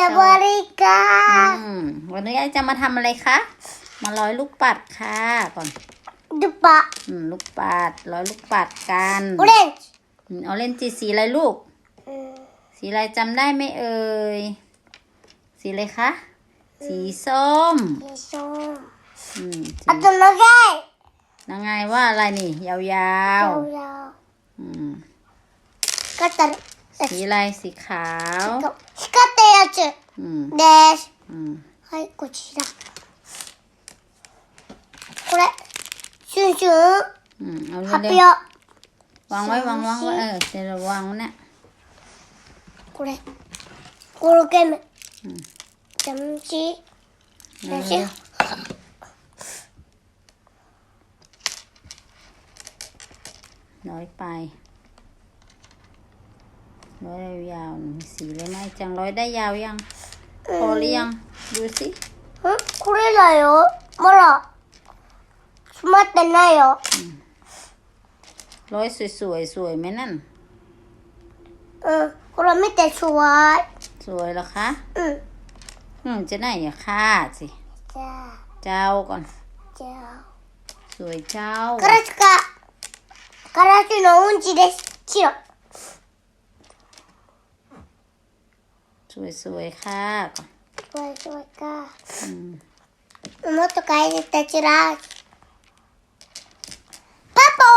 จะบริการอืมวันนี้จะมาทำอะไรคะ มาร้อยลูกปัดค่ะก่อน ลูกปัดอืมลูกปัดร้อยลูกปัดกันออเรนจ์ออเรนจ์สีอะไรลูก สีอะไรจำได้ไหมเอ่ย สีอะไรคะ สีส้ม สีส้ม อืมอัตโนมัติยังไงว่าอะไรนี่ ยาวๆยาวอืมก็จะสีอะไรสีขาว つ อืม です อืม はいこちらこれシュンシュン อืมเอา 発 เร็ 表 วๆวางไว้วางวางไว้เออเดี๋ยวเราวางไว้เนี่ย これゴロゲームうんジャムシ เร็ว ジャムシ ๆร้อยไป ร้อยยาวๆมีสีเลยไหมจังร้อยได้ยาวยัง พอหรือยัง ดูสิ んこれだよまだ閉まってないよ ร้อยสวยๆสวยไหมนั่น うんほら見てすごい สวยเหรอคะ うん อืมจะไหนอะค่าสิ じゃあ เจ้าก่อน じゃあ สวยเจ้า ガラスかガラスのうんちです白 สวยสวยค่ะสวยสวยค่ะอืมอตไกด์จะจิราป๊าปู